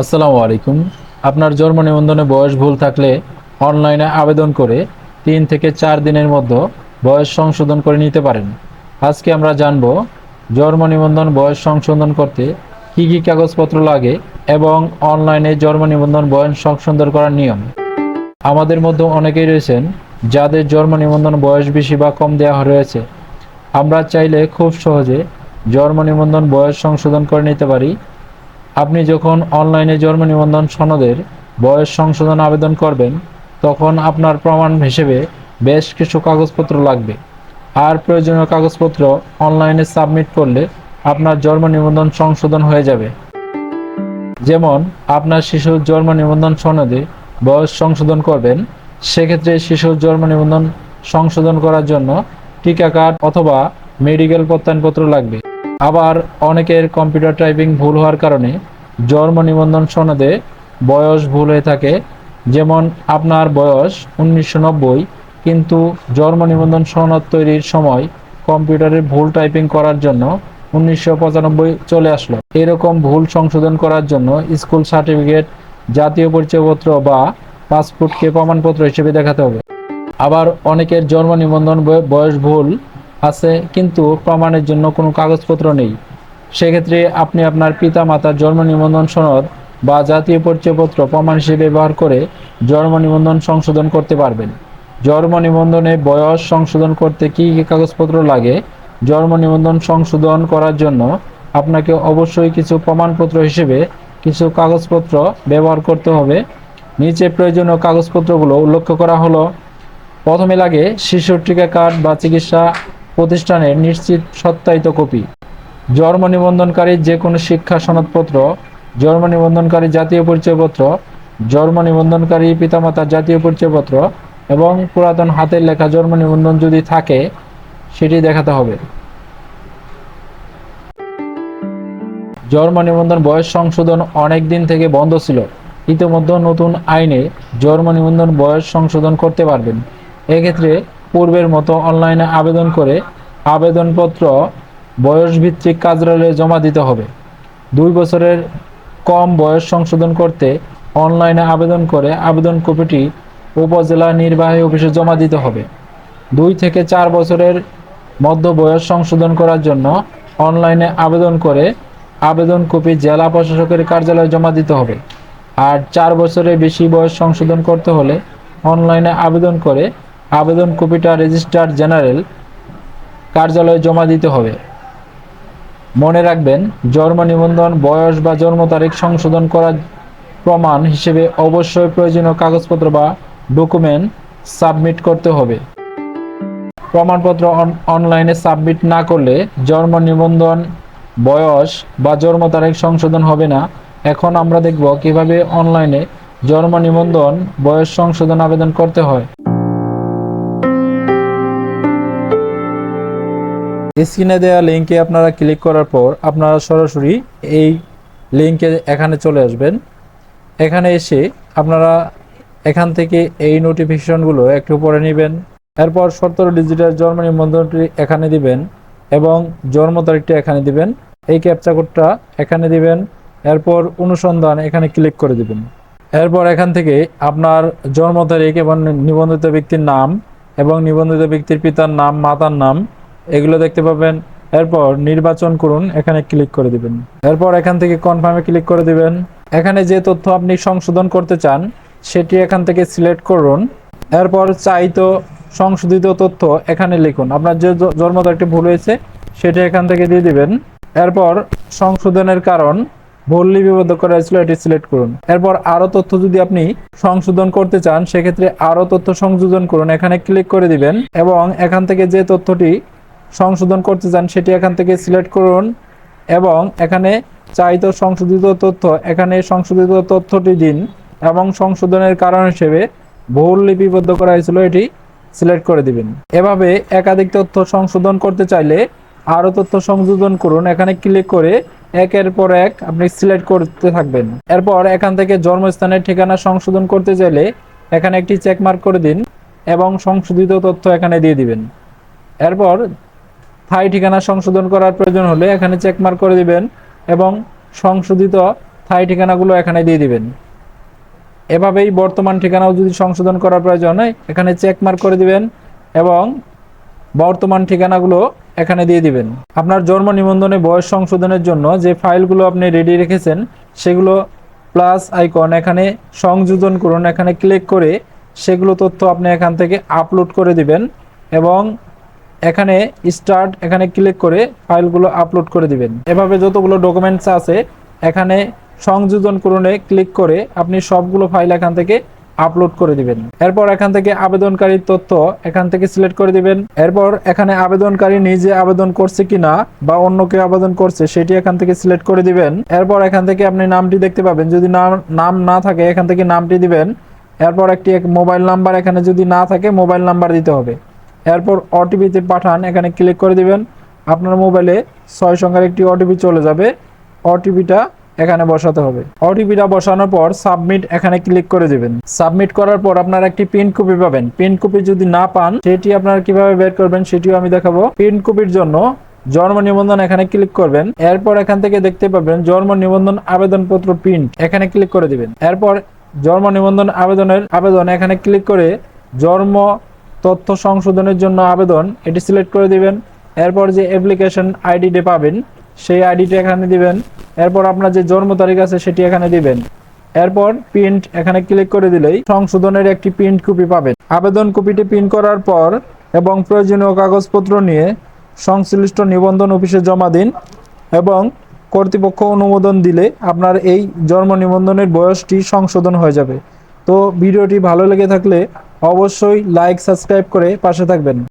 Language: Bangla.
আসসালামু আলাইকুম। আপনার জন্ম নিবন্ধনে বয়স ভুল থাকলে অনলাইনে আবেদন করে তিন থেকে চার দিনের মধ্যে বয়স সংশোধন করে নিতে পারেন। আজকে আমরা জানব জন্ম নিবন্ধন বয়স সংশোধন করতে কী কী কাগজপত্র লাগে এবং অনলাইনে জন্ম নিবন্ধন বয়স সংশোধন করার নিয়ম। আমাদের মধ্যে অনেকেই রয়েছেন যাদের জন্ম নিবন্ধন বয়স বেশি বা কম দেওয়া রয়েছে। আমরা চাইলে খুব সহজে জন্ম নিবন্ধন বয়স সংশোধন করে নিতে পারি। আপনি যখন অনলাইনে জন্ম নিবন্ধন সনদের বয়স সংশোধন আবেদন করবেন, তখন আপনার প্রমাণ হিসেবে বেশ কিছু কাগজপত্র লাগবে। আর প্রয়োজনীয় কাগজপত্র অনলাইনে সাবমিট করলে আপনার জন্ম নিবন্ধন সংশোধন হয়ে যাবে। যেমন, আপনার শিশুর জন্ম নিবন্ধন সনদে বয়স সংশোধন করবেন, সেক্ষেত্রে শিশুর জন্ম নিবন্ধন সংশোধন করার জন্য টিকা কার্ড অথবা মেডিকেল প্রত্যয়নপত্র লাগবে। আবার অনেকের কম্পিউটার টাইপিং ভুল হওয়ার কারণে জন্ম নিবন্ধন সনদে বয়স ভুল হয়ে থাকে। যেমন আপনার বয়স উনিশশো নব্বই, কিন্তু জন্ম নিবন্ধন সনদ তৈরির সময় কম্পিউটারে ভুল টাইপিং করার জন্য উনিশশো পঁচানব্বই চলে আসলো। এরকম ভুল সংশোধন করার জন্য স্কুল সার্টিফিকেট, জাতীয় পরিচয়পত্র বা পাসপোর্টকে প্রমাণপত্র হিসেবে দেখাতে হবে। আবার অনেকের জন্ম নিবন্ধন বয়- বয়স ভুল আছে, কিন্তু প্রমাণের জন্য কোনো কাগজপত্র নেই। সেক্ষেত্রে আপনি আপনার পিতা মাতার জন্ম নিবন্ধন সনদ বা জাতীয় পরিচয়পত্র প্রমাণ হিসেবে ব্যবহার করে জন্ম নিবন্ধন সংশোধন করতে পারবেন। জন্ম নিবন্ধনে বয়স সংশোধন করতে কী কী কাগজপত্র লাগে, জন্ম নিবন্ধন সংশোধন করার জন্য আপনাকে অবশ্যই কিছু প্রমাণপত্র হিসেবে কিছু কাগজপত্র ব্যবহার করতে হবে। নিচে প্রয়োজনীয় কাগজপত্রগুলো উল্লেখ করা হলো। প্রথমে লাগে শিশুর টিকা কার্ড বা চিকিৎসা প্রতিষ্ঠানের নিশ্চিত সত্যায়িত কপি। জন্ম নিবন্ধনকারী যে কোনো শিক্ষা সনদপত্র, জন্ম নিবন্ধনকারী জাতীয় পরিচয়পত্র, জন্ম নিবন্ধনকারী পিতামাতার জাতীয় পরিচয়পত্র এবং পুরাতন হাতের লেখা জন্ম নিবন্ধন যদি থাকে, সেটি দেখাতে হবে। জন্ম নিবন্ধন বয়স সংশোধন অনেক দিন থেকে বন্ধ ছিল। ইতিমধ্যে নতুন আইনে জন্ম নিবন্ধন বয়স সংশোধন করতে পারবেন। এক্ষেত্রে পূর্বের মতো অনলাইনে আবেদন করে আবেদনপত্র বয়সভিত্তিক কার্যালয়ে জমা দিতে হবে। দুই বছরের কম বয়স সংশোধন করতে অনলাইনে আবেদন করে আবেদন কপিটি উপজেলা নির্বাহী অফিসে জমা দিতে হবে। দুই থেকে চার বছরের মধ্য বয়স সংশোধন করার জন্য অনলাইনে আবেদন করে আবেদন কপি জেলা প্রশাসকের কার্যালয়ে জমা দিতে হবে। আর চার বছরের বেশি বয়স সংশোধন করতে হলে অনলাইনে আবেদন করে আবেদন কপিটা রেজিস্ট্রার জেনারেল, কার্যালয়ে জমা দিতে হবে। মনে রাখবেন, জন্ম নিবন্ধন, বয়স বা জন্ম তারিখ সংশোধন করার প্রমাণ হিসেবে অবশ্যই প্রয়োজনীয় কাগজপত্র বা ডকুমেন্ট সাবমিট করতে হবে। প্রমাণপত্র অন- অনলাইনে সাবমিট না করলে জন্ম নিবন্ধন, বয়স বা জন্ম তারিখ সংশোধন হবে না। এখন আমরা দেখব কীভাবে অনলাইনে জন্ম নিবন্ধন, বয়স সংশোধন আবেদন করতে হয়। স্ক্রিনে দেওয়া লিঙ্কে আপনারা ক্লিক করার পর আপনারা সরাসরি এই লিঙ্কে এখানে চলে আসবেন। এখানে এসে আপনারা এখান থেকে এই নোটিফিকেশনগুলো একটু পরে নেবেন। এরপর সতেরো ডিজিটাল জন্ম নিবন্ধনটি এখানে দিবেন এবং জন্ম তারিখটা এখানে দিবেন। এই ক্যাপচা কোডটা এখানে দিবেন। এরপর অনুসন্ধান এখানে ক্লিক করে দিবেন। এরপর এখান থেকে আপনার জন্ম তারিখ এবং নিবন্ধিত ব্যক্তির নাম এবং নিবন্ধিত ব্যক্তির পিতার নাম, মাতার নাম এগুলো দেখতে পাবেন। এরপর নির্বাচন করুন, এখানে ক্লিক করে দিবেন। এরপর এখান থেকে কনফার্মে ক্লিক করে দিবেন। এখানে যে তথ্য আপনি সংশোধন করতে চান, সেটি এখান থেকে সিলেক্ট করুন। এরপর চাইতো সংশোধিত তথ্য এখানে লিখুন। আপনার যে জন্ম তারিখটি ভুল হয়েছে, সেটি এখান থেকে দিয়ে দিবেন। এরপর সংশোধনের কারণ ভুল লিপিবদ্ধ করা হয়েছিল, এটি সিলেক্ট করুন। এরপর আরও তথ্য যদি আপনি সংশোধন করতে চান, সেক্ষেত্রে আরও তথ্য সংযোজন করুন। এখানে ক্লিক করে দিবেন এবং এখান থেকে যে তথ্যটি সংশোধন করতে চান, সেটি এখান থেকে সিলেক্ট করুন এবং এখানে চাইতো সংশোধিত তথ্য, এখানে সংশোধিত তথ্যটি দিন এবং সংশোধনের কারণ হিসেবে ভুল লিপিবদ্ধ করা হয়েছিল, এটি সিলেক্ট করে দিবেন। এভাবে একাধিক তথ্য সংশোধন করতে চাইলে আরও তথ্য সংযোজন করুন। এখানে ক্লিক করে একের পর এক আপনি সিলেক্ট করতে থাকবেন। এরপর এখান থেকে জন্মস্থানের ঠিকানা সংশোধন করতে চাইলে এখানে একটি চেক মার্ক করে দিন এবং সংশোধিত তথ্য এখানে দিয়ে দিবেন। এরপর স্থায়ী ঠিকানা সংশোধন করার প্রয়োজন হলে এখানে চেক মার্ক করে দিবেন এবং সংশোধিত স্থায়ী ঠিকানাগুলো এখানে দিয়ে দিবেন। এভাবেই বর্তমান ঠিকানাও যদি সংশোধন করার প্রয়োজন হয়, এখানে চেক মার্ক করে দিবেন এবং বর্তমান ঠিকানাগুলো এখানে দিয়ে দিবেন। আপনার জন্ম নিবন্ধনে বয়স সংশোধনের জন্য যে ফাইলগুলো আপনি রেডি রেখেছেন, সেগুলো প্লাস আইকন এখানে সংযোজন করুন। এখানে ক্লিক করে সেগুলো তথ্য আপনি এখান থেকে আপলোড করে দিবেন এবং এখানে স্টার্ট এখানে ক্লিক করে ফাইলগুলো আপলোড করে দিবেন। এভাবে যতগুলো ডকুমেন্টস আছে, এখানে সংযোজন করুনে ক্লিক করে আপনি সবগুলো ফাইল এখান থেকে আপলোড করে দিবেন। এরপর এখান থেকে আবেদনকারীর তথ্য এখান থেকে সিলেক্ট করে দিবেন। এরপর এখানে আবেদনকারী নিজে আবেদন করছে কিনা বা অন্য কেউ আবেদন করছে, সেটি এখান থেকে সিলেক্ট করে দিবেন। এরপর এখান থেকে আপনি নামটি দেখতে পাবেন। যদি নাম নাম না থাকে, এখান থেকে নামটি দিবেন। এরপর একটি এক মোবাইল নাম্বার এখানে যদি না থাকে মোবাইল নাম্বার দিতে হবে। এরপর ওটিপিতে পাঠান, এখানে ক্লিক করে দিবেন। আপনার মোবাইলে ছয় সংখ্যার একটি ওটিপি চলে যাবে। ওটিপিটা এখানে বসাতে হবে। ওটিপিটা বসানোর পর সাবমিট এখানে ক্লিক করে দিবেন। সাবমিট করার পর আপনার একটি প্রিন্ট কপি পাবেন। প্রিন্ট কপি যদি না পান, সেটি আপনারা কীভাবে বের করবেন সেটিও আমি দেখাবো। প্রিন্ট কপির জন্য জন্ম নিবন্ধন এখানে ক্লিক করবেন। এরপর এখান থেকে দেখতে পাবেন জন্ম নিবন্ধন আবেদনপত্র প্রিন্ট এখানে ক্লিক করে দিবেন। এরপর জন্ম নিবন্ধন আবেদনের আবেদন এখানে ক্লিক করে জন্ম তথ্য সংশোধনের জন্য আবেদন, এটি সিলেক্ট করে দিবেন। এরপর যে অ্যাপ্লিকেশন আইডিটি পাবেন, সেই আইডিটি এখানে দিবেন। এরপর আপনার যে জন্ম তারিখ আছে, সেটি এখানে দিবেন। এরপর প্রিন্ট এখানে ক্লিক করে দিলেই সংশোধনের একটি প্রিন্ট কপি পাবেন। আবেদন কপিটি প্রিন্ট করার পর এবং প্রয়োজনীয় কাগজপত্র নিয়ে সংশ্লিষ্ট নিবন্ধন অফিসে জমা দিন এবং কর্তৃপক্ষ অনুমোদন দিলে আপনার এই জন্ম নিবন্ধনের বয়সটি সংশোধন হয়ে যাবে। তো ভিডিওটি ভালো লেগে থাকলে অবশ্যই লাইক সাবস্ক্রাইব করে পাশে থাকবেন।